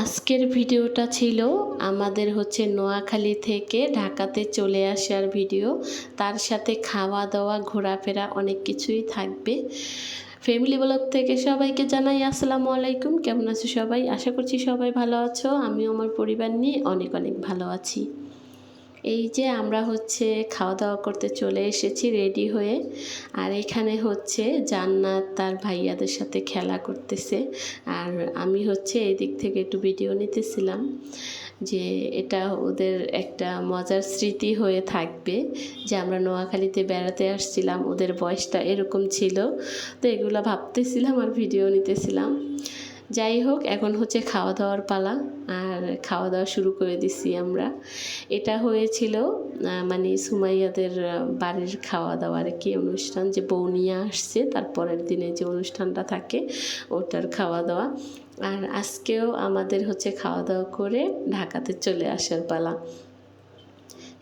আজকের ভিডিওটা ছিল আমাদের হচ্ছে নোয়াখালী থেকে ঢাকাতে চলে আসার ভিডিও। তার সাথে খাওয়া দাওয়া, ঘোরাফেরা অনেক কিছুই থাকবে। ফ্যামিলি ব্লগ থেকে সবাইকে জানাই আসসালামু আলাইকুম। কেমন আছো সবাই? আশা করছি সবাই ভালো আছো। আমিও আমার পরিবার নিয়ে অনেক অনেক ভালো আছি। এই যে আমরা হচ্ছে খাওয়া দাওয়া করতে চলে এসেছি রেডি হয়ে। আর এখানে হচ্ছে জান্নাত তার ভাইয়াদের সাথে খেলা করতেছে। আর আমি হচ্ছে এই দিক থেকে একটু ভিডিও নিতেছিলাম যে এটা ওদের একটা মজার স্মৃতি হয়ে থাকবে যে আমরা নোয়াখালীতে বেড়াতে আসছিলাম, ওদের বয়সটা এরকম ছিল। তো এগুলো ভাবতেছিলাম আর ভিডিও নিতেছিলাম। যাই হোক, এখন হচ্ছে খাওয়া দাওয়ার পালা। আর খাওয়া দাওয়া শুরু করে দিছি আমরা। এটা হয়েছিল মানে সুমাইয়াদের বাড়ির খাওয়া দাওয়ার কি অনুষ্ঠান। যে বউ নিয়ে আসছে তারপরের দিনে যে অনুষ্ঠানটা থাকে, ওটার খাওয়া দাওয়া আর আজকেও আমাদের হচ্ছে খাওয়া দাওয়া করে ঢাকাতে চলে আসার পালা।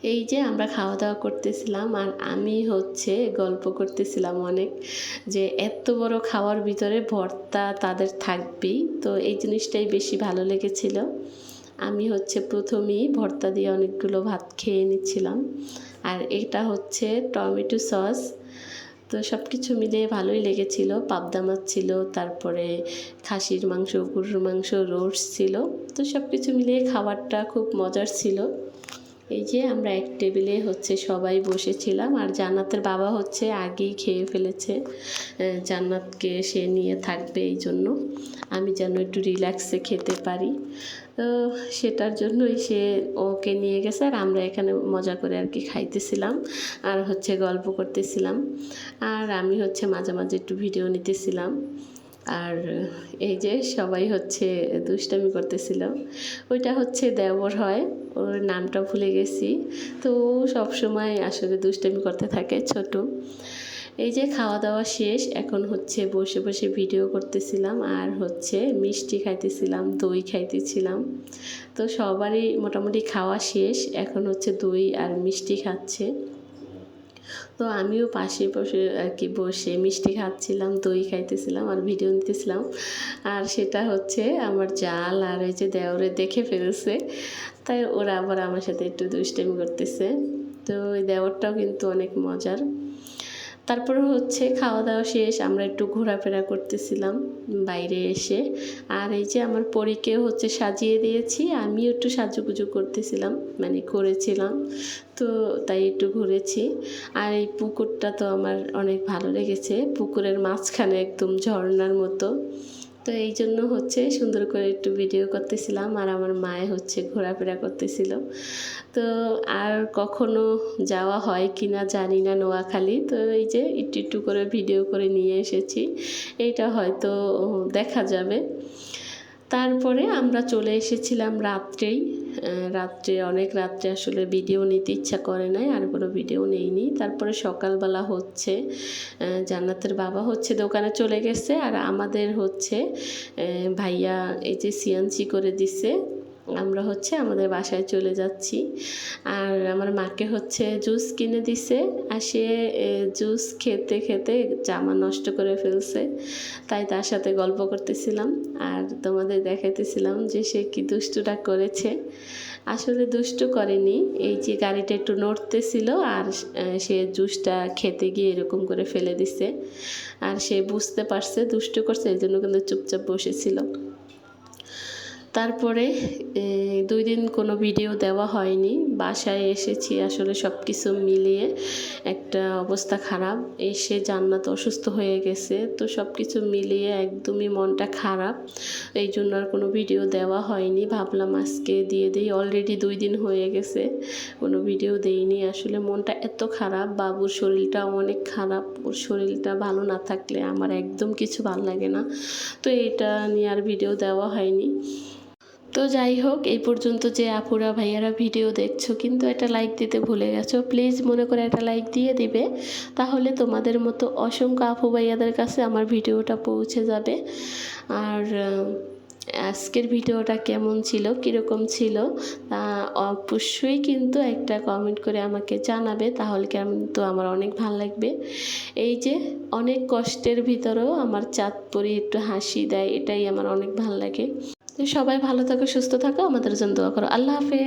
এই যে আমরা খাওয়া দাওয়া করতেছিলাম আর আমি হচ্ছে গল্প করতেছিলাম অনেক যে এত বড় খাওয়ার ভিতরে ভর্তা তাদের থাকবেই। তো এই জিনিসটাই বেশি ভালো লেগেছিল। আমি হচ্ছে প্রথমেই ভর্তা দিয়ে অনেকগুলো ভাত খেয়ে নিচ্ছিলাম। আর এটা হচ্ছে টমেটো সস। তো সব কিছু মিলিয়ে ভালোই লেগেছিল। পাবদা মাছ ছিল, তারপরে খাসির মাংস, গরুর মাংস, রোস্ট ছিল। তো সব কিছু মিলিয়ে খাবারটা খুব মজার ছিল। এই যে আমরা এক টেবিলে হচ্ছে সবাই বসেছিলাম আর জান্নাতের বাবা হচ্ছে আগেই খেয়ে ফেলেছে জান্নাতকে সে নিয়ে থাকবে এই জন্য। আমি যেন একটু রিল্যাক্সে খেতে পারি। তো সেটার জন্যই সে ওকে নিয়ে গেছে আর আমরা এখানে মজা করে আর কি খাইতেছিলাম আর হচ্ছে গল্প করতেছিলাম। আর আমি হচ্ছে মাঝে মাঝে একটু ভিডিও নিতেছিলাম। আর, এই যে সবাই হচ্ছে দুষ্টামি করতেছিল। ওইটা হচ্ছে দেবর হয়, ওর নামটা ভুলে গেছি। তো ও সবসময় আসলে দুষ্টামি করতে থাকে, ছোট। এই যে খাওয়া দাওয়া শেষ, এখন হচ্ছে বসে বসে ভিডিও করতেছিলাম আর হচ্ছে মিষ্টি খাইতেছিলাম, দই খাইতেছিলাম। তো সবারই মোটামুটি খাওয়া শেষ, এখন হচ্ছে দই আর মিষ্টি খাচ্ছে। তো আমিও পাশে বসে আর কি বসে মিষ্টি খাচ্ছিলাম, দই খাইতেছিলাম আর ভিডিও নিতেছিলাম। আর সেটা হচ্ছে আমার জাল আর এই যে দেওরে দেখে ফেলেছে, তাই ওরা আবার আমার সাথে একটু দুষ্টেমি করতেছে। তো ওই দেওরটাও কিন্তু অনেক মজার। তারপরে হচ্ছে খাওয়া দাওয়া শেষ, আমরা একটু ঘোরাফেরা করতেছিলাম বাইরে এসে। আর এই যে আমার পরীকে হচ্ছে সাজিয়ে দিয়েছি, আমিও একটু সাজুগুজু করতেছিলাম মানে করেছিলাম, তো তাই একটু ঘুরেছি। আর এই পুকুরটা তো আমার অনেক ভালো লেগেছে, পুকুরের মাঝখানে একদম ঝর্নার মতো। তো এই জন্য হচ্ছে সুন্দর করে একটু ভিডিও করতেছিলাম আর আমার মায়ে হচ্ছে ঘোরাফেরা করতেছিল। তো আর কখনো যাওয়া হয় কি না জানি না নোয়াখালী। তো এই যে একটু একটু করে ভিডিও করে নিয়ে এসেছি। এটা হয়তো দেখা যাবে। তারপরে আমরা চলে এসেছিলাম রাত্রেই। রাত্রে, অনেক রাত্রে আসলে ভিডিও নিতে ইচ্ছা করে নাই, আর কোনো ভিডিও নেইনি তারপরে সকালবেলা হচ্ছে জান্নাতের বাবা হচ্ছে দোকানে চলে গেছে, আর আমাদের হচ্ছে ভাইয়া এই যে সিএনসি করে দিছে। আমরা হচ্ছে আমাদের বাসায় চলে যাচ্ছি। আর আমার মাকে হচ্ছে জুস কিনে দিছে আর সে জুস খেতে খেতে জামা নষ্ট করে ফেলছে। তাই তার সাথে গল্প করতেছিলাম আর তোমাদের দেখাইতেছিলাম যে সে কি দুষ্টুটা করেছে। আসলে দুষ্টু করেনি, এই যে গাড়িটা একটু নড়তেছিল আর সে জুসটা খেতে গিয়ে এরকম করে ফেলে দিছে। আর সে বুঝতে পারছে দুষ্টু করছে, এই জন্য কিন্তু চুপচাপ বসেছিল। তারপরে দুই দিন কোনো ভিডিও দেওয়া হয়নি। বাসায় এসেছি আসলে সব কিছু মিলিয়ে। একটা অবস্থা খারাপ। এসে জান্নাত অসুস্থ হয়ে গেছে। তো সব কিছু মিলিয়ে একদমই মনটা খারাপ। এই জন্য আর কোনো ভিডিও দেওয়া হয়নি। ভাবলাম আজকে দিয়ে দিই। অলরেডি দুই দিন হয়ে গেছে। কোনো ভিডিও দেইনি। আসলে মনটা এত খারাপ। বাবুর শরীরটা অনেক খারাপ। ওর শরীরটা ভালো না থাকলে আমার একদম কিছু ভালো লাগে না। তো এটা নিয়ে আর ভিডিও দেওয়া হয়নি। তো যাই হোক, এই পর্যন্ত যে আপুরা ভাইয়ারা ভিডিও দেখছ, কিন্তু একটা লাইক দিতে ভুলে গেছো প্লিজ মনে করে একটা লাইক দিয়ে দিবে। তাহলে তোমাদের মতো অসংখ্য আপু ভাইয়াদের কাছে আমার ভিডিওটা পৌঁছে যাবে। আর আজকের ভিডিওটা কেমন ছিল, কীরকম ছিল, তা অবশ্যই কিন্তু একটা কমেন্ট করে আমাকে জানাবে, তাহলে কিন্তু আমার অনেক ভালো লাগবে। এই যে অনেক কষ্টের ভিতরেও আমার চাঁদপুরি একটু হাসি দেয়, এটাই আমার অনেক ভালো লাগে। সবাই ভালো থাকো সুস্থ থাকো। আমাদের জন্য দোয়া করো। আল্লাহ হাফেজ।